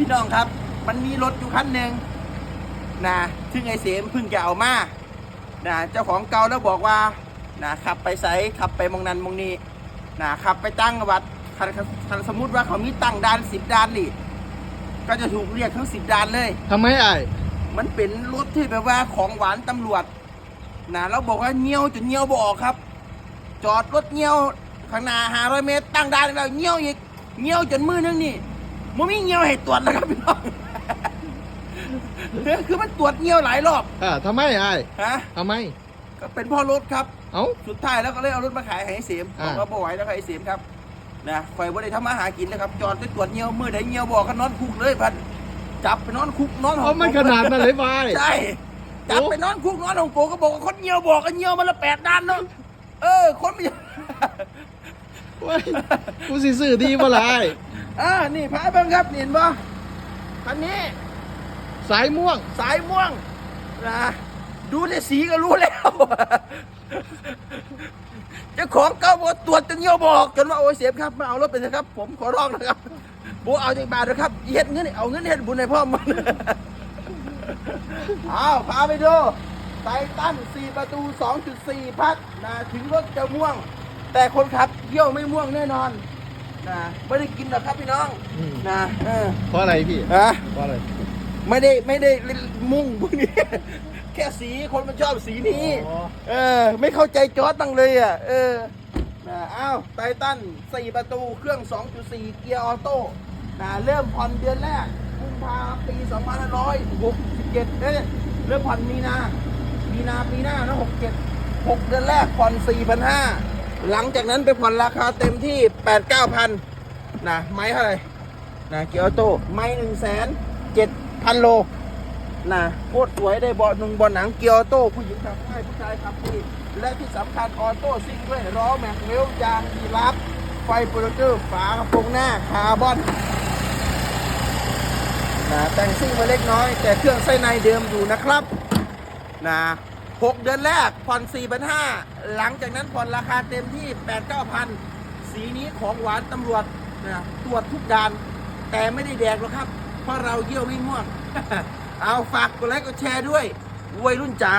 พี่น้องครับ มันมีรถอยู่คันหนึ่งนะซึ่งไอเสมเพิ่งจะเอามานะเจ้าของเก่าแล้วบอกว่านะขับไปไสขับไปมองนันมองนี้นะขับไปตั้งวัดคันคันสมมติว่าเขามีตั้งด่านสิบด่านนี่ก็จะถูกเรียกทั้งสิบด่านเลย ทำไมไอ้ายมันเป็นรถที่แบบว่าของหวานตำรวจนะเราบอกว่าเงี้ยวจนเงี้ยวบออกครับ จอดรถเงี้ยวข้างหน้าหาร้อยเมตรตั้งด่านแล้วเงี้ยวอีกเงี้ยวจนมือนึงนี่ มันไม่เงี้ยวให้ตรวจนะครับพี่น้องคือมันตรวจเงี้ยวหลายรอบอ่าทำไมไอ้ายฮะทำไม ก็เป็นเพ่อรถครับ เอ้า สุดท้ายแล้วก็เลยเอารถมาขายให้ไอ้เสียมบอ่าอกว่าบ่ไหวแล้วครับไอ้เสียมครับนะไฟว่าได้ทำมาหากินเลยครับ จอดไปตรวจเงี้ยวมือใดเงี้ยวบอกก็นอนคุกเลยพันจับไปนอนคุกนอนห้เอาองมันขนาดนั้นเลยไฟใช่จับไปนอนคุกนอนของโกก็บอกว่าคนเงียวบอกกันเงียวมันละแปดด้านเนาะเออ คนไม่เว้ยกูสิซื้อดีบ่ล่ะไอ้าย อ่านี่พายเบังครับนี่เห็นบ่คันนี้ สายม่วง สายม่วงนะดูในสีก็รู้แล้วเจ้าของเก่าบอกตรวจจนเงียวบอกจนว่าโอ้ยเสียบครับมาเอารถไปเถอะครับ ผมขอร้องนะครับบอกเอาจากบาทนะครับเฮ็ดเงินเอาเงินเฮ็ดบุญให้พ่อมันเอาพาไปดูไททัน4ประตู 2.4 พักนะถึงรถจะม่วง แต่คนขับเยี่ยวไม่ม่วงแน่นอน นะไม่ได้กินหรอกครับพี่น้องอืมนะเออเพราะอะไรพี่ฮะเพราะอะไรไม่ได้ไม่ได้มุ่งพวกนี้ แค่สีคนมันชอบสีนี้ อ๋อ เออ ไม่เข้าใจจอร์ดตั้งเลยอะ เออนะอ้าวไททัน4ประตูเครื่อง 2.4 เกียร์ออโต้นะเริ่มผ่อนเดือนแรกกุมภาปี2567เอ้ยเริ่มผ่อนมีนา มีนาปีหน้านะ67 6 เดือนแรกผ่อน4,500 หลังจากนั้นไปผ่อนราคาเต็มที่8-9,000นะไม้เท่าไหร่นะเกียร์ออโต้ไม้1 7 0 0 0โลนะโคตรสวยได้เบาะหนึ่งเบาะหนังเกียร์ออโต้ผู้หญิงขับง่ายผู้ชายขับดีและที่สำคัญออโต้ซิ่งด้วยล้อแม็กเวลยางดีลับ ไฟโปรเจอร์ฝากระโปรงหน้าคาร์บอนนะแต่งซิ่งมาเล็กน้อย แต่เครื่องไส้ในเดิมอยู่นะครับนะ หกเดือนแรกผ่อน4 5 0 0หลังจากนั้นผ่อนราคาเต็มที่ 8 9 0 0 0 สีนี้ของหวานตำรวจนะตรวจทุกด่าน แต่ไม่ได้แดกหรอกครับ เพราะเราเยี่ยวไม่ม่วง เอาฝากกดไลค์กดแชร์ด้วยวัยรุ่นจ๋า